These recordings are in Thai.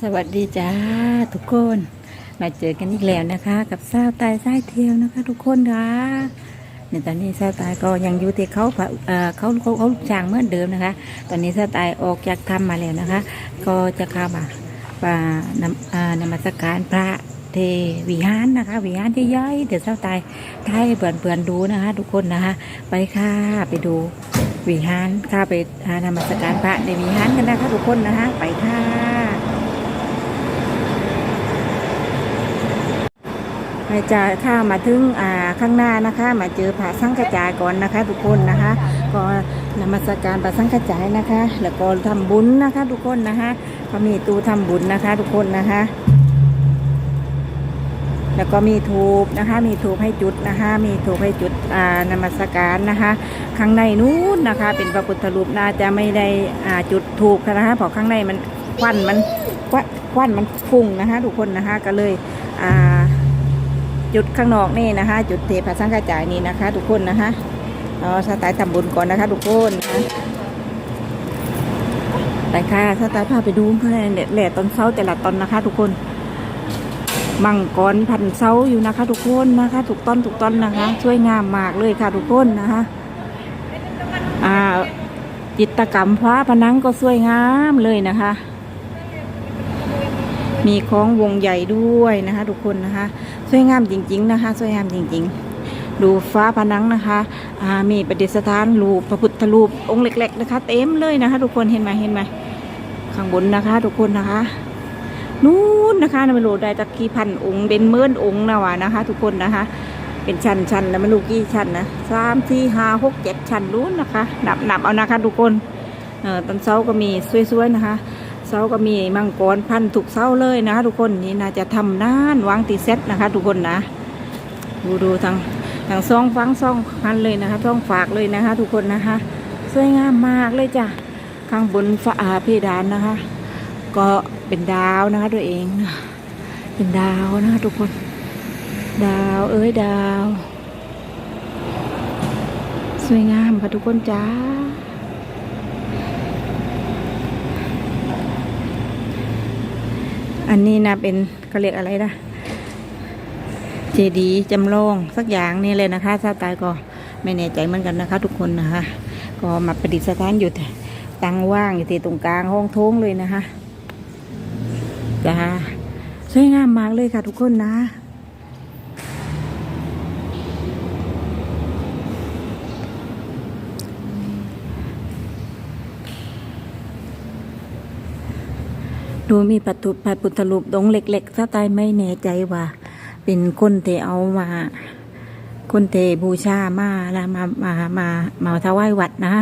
สวัสดีจ้าทุกคน มาเจอกันอีกแล้วนะคะ กับสาวตายสายเที่ยวนะคะ ทุกคนค่ะในตอนนี้สาวตายก็ยังอยู่ที่เขาเอ่อเขาเขาเขาลูกจ้างเหมือนเดิมนะคะ ตอนนี้สาวตายออกจากถ้ำมาแล้วนะคะ ก็จะเข้ามาป่านำอ่านมัสการพระเทวิหารนะคะ วิหารใหญ่ๆเดี๋ยวสาวตายท้ายเปื่อนเปื่อนๆดูนะคะ ทุกคนนะคะ ไปค่ะไปดูวิหารค่ะไปอ่านมัสการพระในวิหารกันนะคะทุกคนนะคะไปค่ะ จะข้ามาถึงอ่าข้างหน้านะคะ มาเจอพระสังฆจายก่อนนะคะ ทุกคนนะคะ ก็นมัสการพระสังฆจายนะคะ แล้วก็ทำบุญนะคะ ทุกคนนะคะก็มีตู้ทำบุญนะคะ ทุกคนนะคะแล้วก็มีทูบนะคะ มีทูบให้จุดนะคะ มีทูบให้จุดอ่านมัสการนะคะ ข้างในนู้นนะคะ เป็นพระพุทธรูปน่าจะไม่ได้อ่าจุดทูบนะคะเพราะข้างในมันควันมันควันมันฟุ้งนะคะ ทุกคนนะคะ ก็เลยอ่า จุดข้างนอกนี่นะคะ จุดเทพสังฆจายนี่นะคะ ทุกคนนะคะเอาสไตล์ทำบุญก่อนนะคะ ทุกคนนะคะไปค่ะสไตล์พาไปดูเพื่อนแหล่ตอนเช้าแต่ละตอนนะคะ ทุกคนมังกรพันเช้าอยู่นะคะ ทุกคนนะคะ ถูกต้นถูกต้นนะคะสวยงามมากเลยค่ะ ทุกคนนะคะอ่าจิตกรรมฟ้าผนังก็สวยงามเลยนะคะ มีของวงใหญ่ด้วยนะคะ ทุกคนนะคะสวยงามจริง ๆ นะคะสวยงามจริง ๆ ดูฟ้าผนังนะคะมีประดิษฐานรูปพระพุทธรูปองค์เล็ก ๆ นะคะ เต็มเลยนะคะ ทุกคนเห็นไหมเห็นไหมข้างบนนะคะ ทุกคนนะคะนู้นนะคะไม่รู้ได้จักกี่พันองค์เป็นหมื่นองค์นะวะนะคะ ทุกคนนะคะ เป็นชั้นชั้นแล้วไม่รู้กี่ชั้นนะสามสี่ห้าหกเจ็ดชั้นนู้นนะคะ นับนับเอานะคะ ทุกคนเออตอนเช้าก็มีสวยๆนะคะาก็มีมังกรพันถูกเสาเลยนะคะทุกคนนี่น่าจะทำนานวางตีเซตนะคะ ทุกคนนะ ดูดูทางทางซองฟังซองพันเลยนะคะซองฝากเลยนะคะ ทุกคนนะคะ สวยงามมากเลยจ้ะข้างบนฝาเพดานนะคะ ก็เป็นดาวนะคะตัวเองเป็นดาวนะคะทุกคน ดาวเอ้ยดาว สวยงามค่ะทุกคนจ้า อันนี้นะเป็นเขาเรียกอะไรนะเจดีย์จำลองสักอย่างนี่เลยนะคะซาตายก็ไม่แน่ใจเหมือนกันนะคะ ทุกคนนะคะ ก็มาประดิษฐานอยู่แต่ตั้งว่างอยู่ที่ตรงกลางห้องโถงเลยนะคะจ้าสวยงามมากเลยค่ะทุกคนนะ ดูมีประตูพระพุทธรูปดงเล็กๆถ้าตายไม่แน่ใจว่า เป็นคนเทเอามา คนเทบูชามาแล้วมามามามาถวายวัดนะ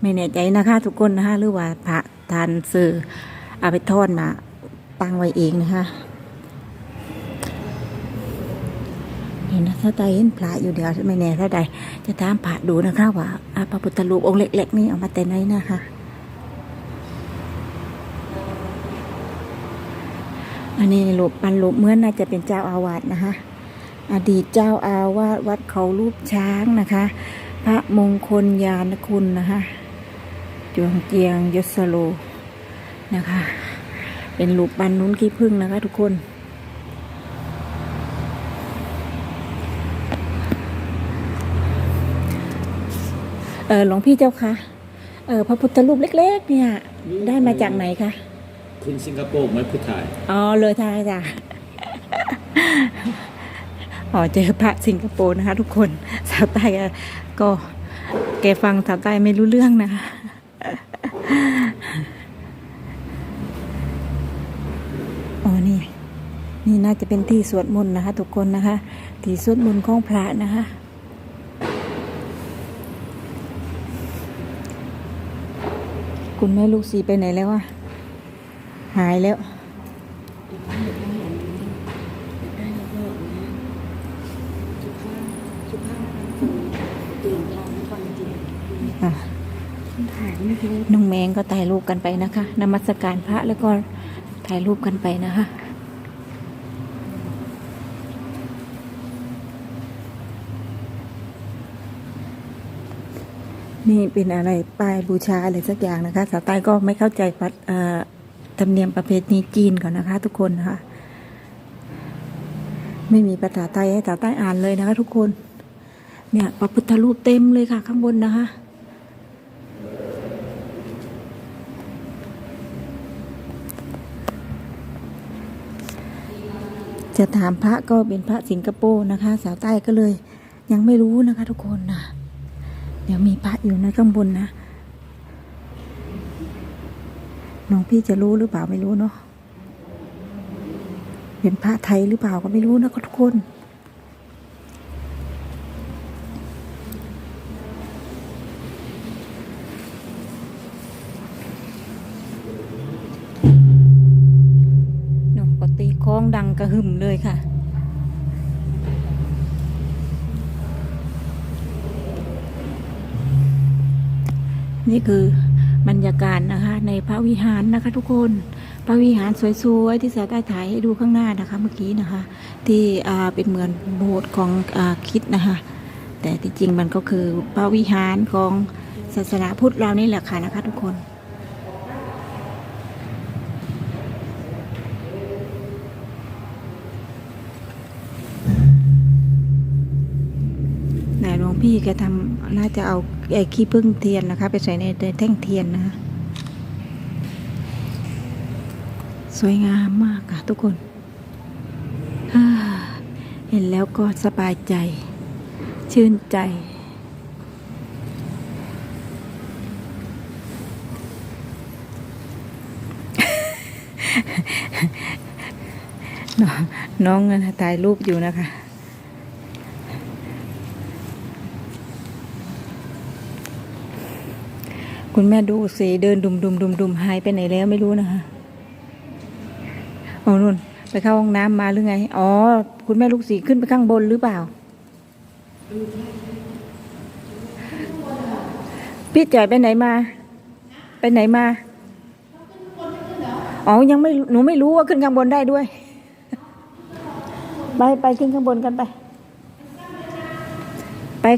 ไม่แน่ใจนะคะ ทุกคนนะคะหรือว่าพระทานสื่อเอาไปทอดมาตั้งไว้เองนะคะเห็นนะถ้าตายเห็นพระอยู่เดี๋ยวไม่แน่ถ้าใดจะถามพระดูนะคะว่าอ่าพระพุทธรูปองค์เล็ก ๆ นี่เอามาแต่ไหนนะคะ นนี้รูปปันรูปเหมือนน่าจะเป็นเจ้าอาวาสนะคะ อดีตเจ้าอาวาสวัดเขารูปช้างนะคะ พระมงคลยานคุณนะคะจวงเจียงยศโลนะคะ เป็นรูปปันนุ้นขี้พึ่งนะคะทุกคนเออหลวงพี่เจ้าคะเออพระพุทธรูปเล็ก ๆ เนี่ย ได้มาจากไหนคะ คุณสิงคโปร์ไหมผู้ถ่ายอ๋อเลยไทยจ้ะอ๋อเจอพระสิงคโปร์นะคะ ทุกคนสาวใต้ก็แกฟังสาวใต้ไม่รู้เรื่องนะคะอ๋อนี่ นี่น่าจะเป็นที่สวดมนต์นะคะ ทุกคนนะคะ ที่สวดมนต์ของพระนะคะคุณแม่ลูกสีไปไหนแล้วอะ หายแล้ว น้องแมงก็ถ่ายรูปกันไปนะคะนมัสการพระแล้วก็ถ่ายรูปกันไปนะคะนี่เป็นอะไรป้ายบูชาอะไรสักอย่างนะคะ สาวใต้ก็ไม่เข้าใจพัดเอ่อ ธรรมเนียมประเพณีจีนก่อนนะคะ ทุกคนนะคะ ไม่มีภาษาไทยให้สาวใต้อ่านเลยนะคะ ทุกคน เนี่ยพระพุทธรูปเต็มเลยค่ะข้างบนนะคะจะถามพระก็เป็นพระสิงคโปร์นะคะ สาวใต้ก็เลย ยังไม่รู้นะคะ ทุกคนนะเดี๋ยวมีพระอยู่ในข้างบนนะ น้องพี่จะรู้หรือเปล่าไม่รู้เนาะเป็นพระไทยหรือเปล่าก็ไม่รู้นะคะทุกคนหนุ่มก็ตีโค้งดังกระหึ่มเลยค่ะนี่คือ บรรยากาศนะคะ ในพระวิหารนะคะ ทุกคนพระวิหารสวยๆที่สาวใต้ถ่ายให้ดูข้างหน้านะคะ เมื่อกี้นะคะ ที่เป็นเหมือนโบสถ์ของอคิดนะคะ แต่ที่จริงมันก็คือพระวิหารของศาสนาพุทธเรานี่แหละค่ะนะคะ ทุกคนายหลวงพี่ แกทำน่าจะเอาไอ้ขี้พึ่งเทียนนะคะ ไปใส่ในในแท่งเทียนนะคะสวยงามมากค่ะทุกคน เห็นแล้วก็สบายใจ ชื่นใจ น้องน้องนะถ่ายรูปอยู่นะคะ คุณแม่ดูสิเดินดุมดุมดุมดุมหายไปไหนแล้วไม่รู้นะคะอ๋อนุ่นไปเข้าห้องน้ำมาหรือไง อ๋อ คุณแม่ลูกสีขึ้นไปข้างบนหรือเปล่า พี่จ่อยไปไหนมา ไปไหนมา อ๋อ ยังไม่ หนูไม่รู้ว่าขึ้นข้างบนได้ด้วย ไปไปขึ้นข้างบนกันไป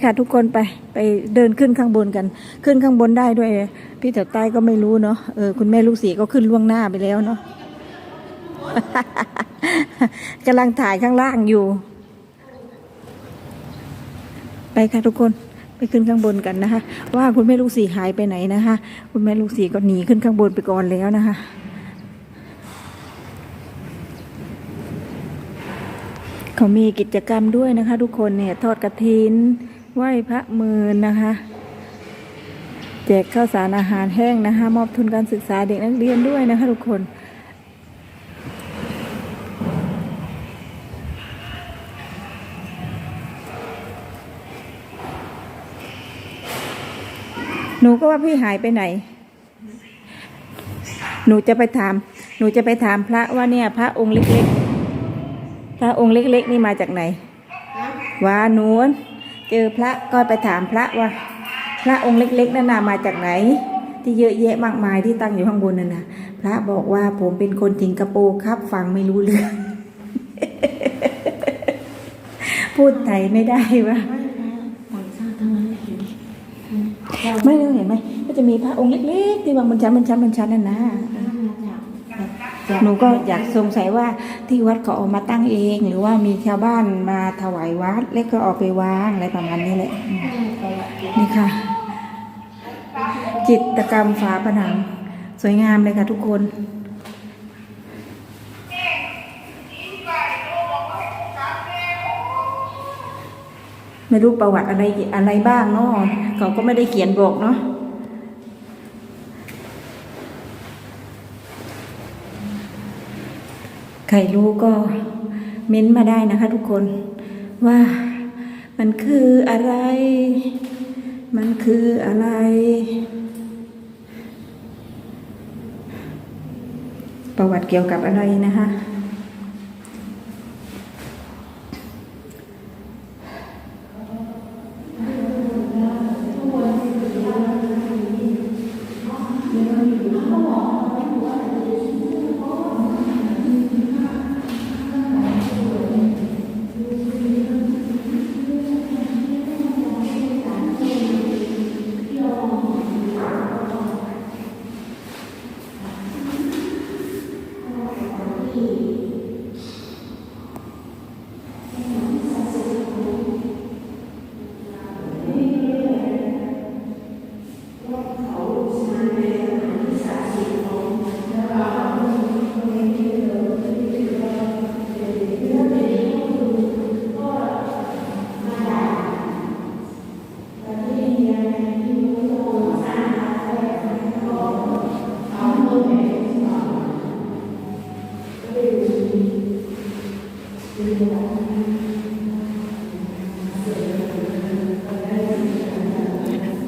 ค่ะทุกคนไปไปเดินขึ้นข้างบนกัน ขึ้นข้างบนได้ด้วย พี่แถวใต้ก็ไม่รู้เนาะเออคุณแม่ลูกศรีก็ขึ้นล่วงหน้าไปแล้วเนาะกำลังถ่ายข้างล่างอยู่ ไปค่ะทุกคนไปขึ้นข้างบนกันนะคะ ว่าคุณแม่ลูกศรีหายไปไหนนะคะ คุณแม่ลูกศรีก็หนีขึ้นข้างบนไปก่อนแล้วนะคะเขามีกิจกรรมด้วยนะคะ ทุกคนเนี่ยทอดกระถิน ไหว้พระมืนนะคะ แจกข้าวสารอาหารแห้งนะคะ มอบทุนการศึกษาเด็กนักเรียนด้วยนะคะทุกคนหนูก็ว่าพี่หายไปไหน หนูจะไปถาม หนูจะไปถามพระว่าเนี่ย พระองค์เล็กๆ พระองค์เล็ก ๆ นี่มาจากไหนว่าหนู เจอพระก็ไปถามพระว่า พระองค์เล็กๆนั่นนามาจากไหน ที่เยอะแยะมากมายที่ตั้งอยู่ข้างบนนั่นนะพระบอกว่าผมเป็นคนสิงคโปครับ ฟังไม่รู้เรื่องพูดไทยไม่ได้วะไม่เห็นไหมก็จะมีพระองค์เล็กๆ ที่วางบนชั้นบนชั้นบนชั้นนั่นนะ หนูก็อยากสงสัยว่าที่วัดเขาเอามาตั้งเอง หรือว่ามีชาวบ้านมาถวายวัด แล้วก็เอาไปวางอะไรประมาณนี้แหละอืมนี่ค่ะ จิตรกรรมฝาผนัง สวยงามเลยค่ะทุกคนไม่รู้ประวัติอะไรอะไรบ้างเนาะเขาก็ไม่ได้เขียนบอกเนาะ ใครรู้ก็เม้นต์มาได้นะคะทุกคนว่ามันคืออะไร มันคืออะไร ประวัติเกี่ยวกับอะไรนะคะ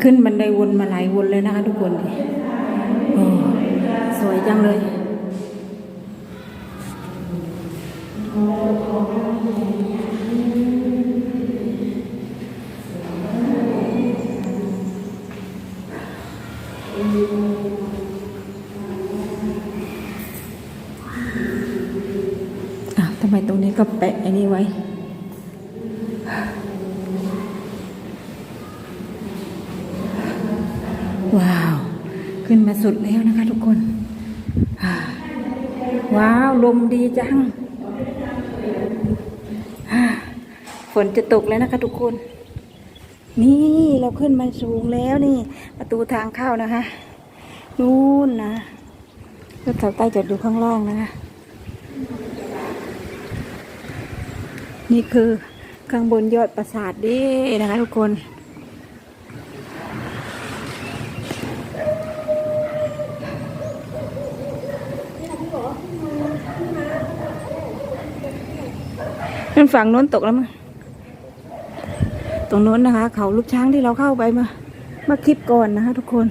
ขึ้นบันไดวนมาหลายวนเลยนะคะทุกคนโอ้สวยจังเลยอะทำไมตรงนี้ก็แปะอ้นี่ไว้ ขึ้นมาสุดแล้วนะคะทุกคน ว้าว ลมดีจัง ฝนจะตกแล้วนะคะทุกคน นี่เราขึ้นมาสูงแล้วนี่ ประตูทางเข้านะคะ นู่นนะรถเสาใต้จอดอยู่ข้างล่างนะคะ นี่คือข้างบนยอดปราสาทด้นะคะทุกคนันฝั่งโน้นตกแล้วมั้งตรงโน้นนะคะ เขาลูกช้างที่เราเข้าไปมามาคลิปก่อนนะคะ ทุกคน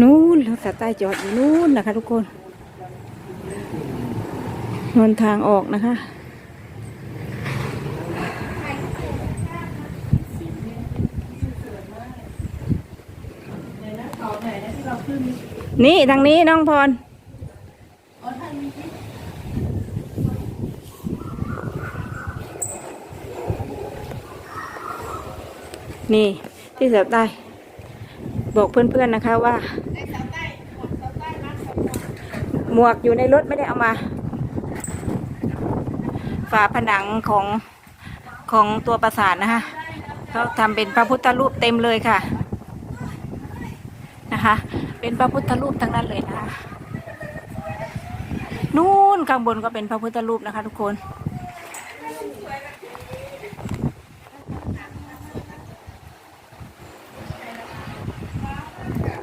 นู้นเราตัดใต้จอดอยู่นู้นนะคะ ทุกคนนนทางออกนะคะ นี่ทางนี้น้องพร นี่ที่เสือใต้ บอกเพื่อนๆนะคะว่า หมวกอยู่ในรถไม่ได้เอามา ฝาผนังของของตัวปราสาทนะคะเขาทำเป็นพระพุทธรูปเต็มเลยค่ะ เป็นพระพุทธรูปทั้งนั้นเลยนะคะนู่นข้างบนก็เป็นพระพุทธรูปนะคะทุกคน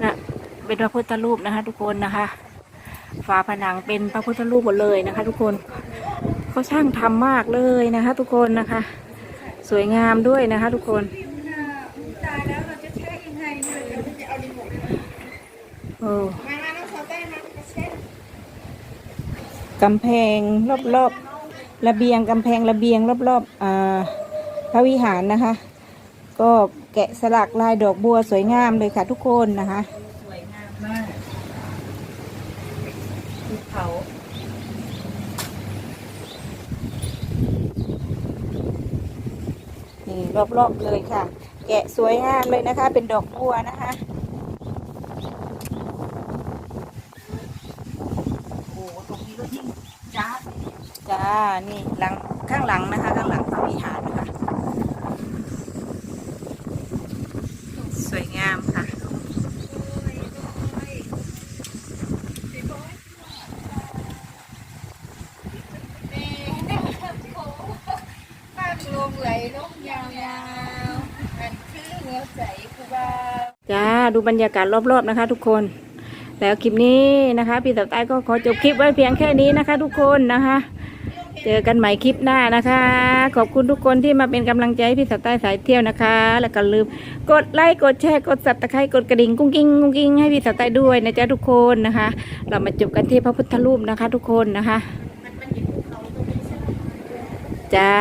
นะเป็นพระพุทธรูปนะคะทุกคนนะคะ ฝาผนังเป็นพระพุทธรูปหมดเลยนะคะ ทุกคนเขาช่างทำมากเลยนะคะ ทุกคนนะคะ สวยงามด้วยนะคะ ทุกคน กำแพงรอบๆระเบียงกำแพงระเบียงรอบๆอ่าพระวิหารนะคะ ก็แกะสลักลายดอกบัวสวยงามเลยค่ะทุกคนนะคะสวยงามมากภูเขานี่รอบๆเลยค่ะ แกะสวยงามเลยนะคะ เป็นดอกบัวนะคะ โอ้โหตรงนี้ก็ยิ่งจ้าด จ้า นี่หลังข้างหลังนะคะ ข้างหลังพระวิหารนะคะ สวยงามค่ะ จ้า ดูบรรยากาศรอบๆนะคะ ทุกคนแล้วคลิปนี้นะคะ พี่สาวใต้ก็ขอจบคลิปไว้เพียงแค่นี้นะคะ ทุกคนนะคะ เจอกันใหม่คลิปหน้านะคะ ขอบคุณทุกคนที่มาเป็นกำลังใจให้พี่สาวใต้สายเที่ยวนะคะ แล้วก็ลืมกดไลค์กดแชร์กดสับตะไคร้กดกระดิ่งกุ้งกิ้งกุ้งกิ้งให้พี่สาวใต้ด้วยนะจ๊ะทุกคนนะคะ เรามาจบกันที่พระพุทธรูปนะคะ ทุกคนนะคะจ้า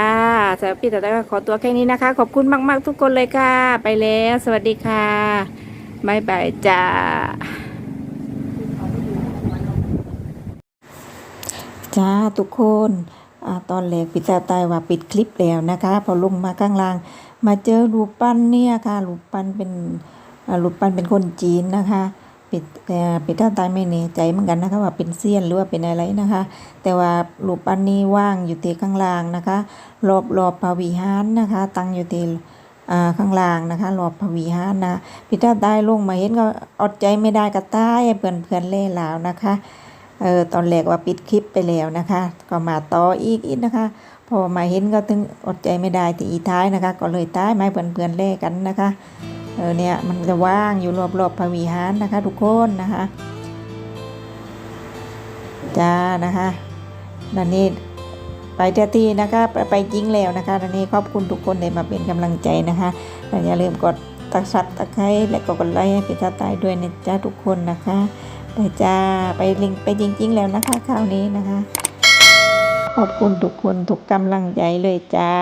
สำหรับพี่สาวใต้ก็ขอตัวแค่นี้นะคะ ขอบคุณมากๆทุกคนเลยค่ะ ไปแล้ว สวัสดีค่ะบายบายจ้าจ้าทุกคน อตอนแรกพิจารณาว่าปิดคลิปแล้วนะคะ พอลงมาข้างล่าง มาเจอรูปปั้นเนี่ยค่ะรูปปั้นเป็นรูปปั้นเป็นคนจีนนะคะปิดปิดท่าตายไม่แน่ใจเหมือนกันนะคะว่าเป็นเซียนหรือว่าเป็นอะไรนะคะ แต่ว่ารูปปั้นนี้ว่างอยู่ที่ข้างล่างนะคะ รอบรอบพระวิหารนะคะ ตั้งอยู่ที่อ่าข้างล่างนะคะรอบพระวิหารนะพิจารณาลงมาเห็นก็อดใจไม่ได้ก็ตายเพื่อนเพื่อนเล่ลาวนะคะ เออตอนแรกว่าปิดคลิปไปแล้วนะคะ ก็มาต่ออีกอีกนะคะ พอมาเห็นก็ถึงอดใจไม่ได้ที่อีท้ายนะคะ ก็เลยท้ายไม้เพื่อนๆเล่กันนะคะเออเนี่ยมันจะว่างอยู่รอบๆพระวิหารนะคะ ทุกคนนะคะจ้านะคะนันนี่ไปเที่ยวที่นะคะไปไปจริงแล้วนะคะตอนนี้ขอบคุณทุกคนที่มาเป็นกำลังใจนะคะอย่าลืมกดตักสับตะไคร้และก็กดไลค์ให้พิซซ่าตายด้วยนะจ๊ะทุกคนนะคะ ไปจ้าไปลิงไปจริง ๆ แล้วนะคะคราวนี้นะคะ ขอบคุณทุกคนทุกกำลังใจเลยจ้า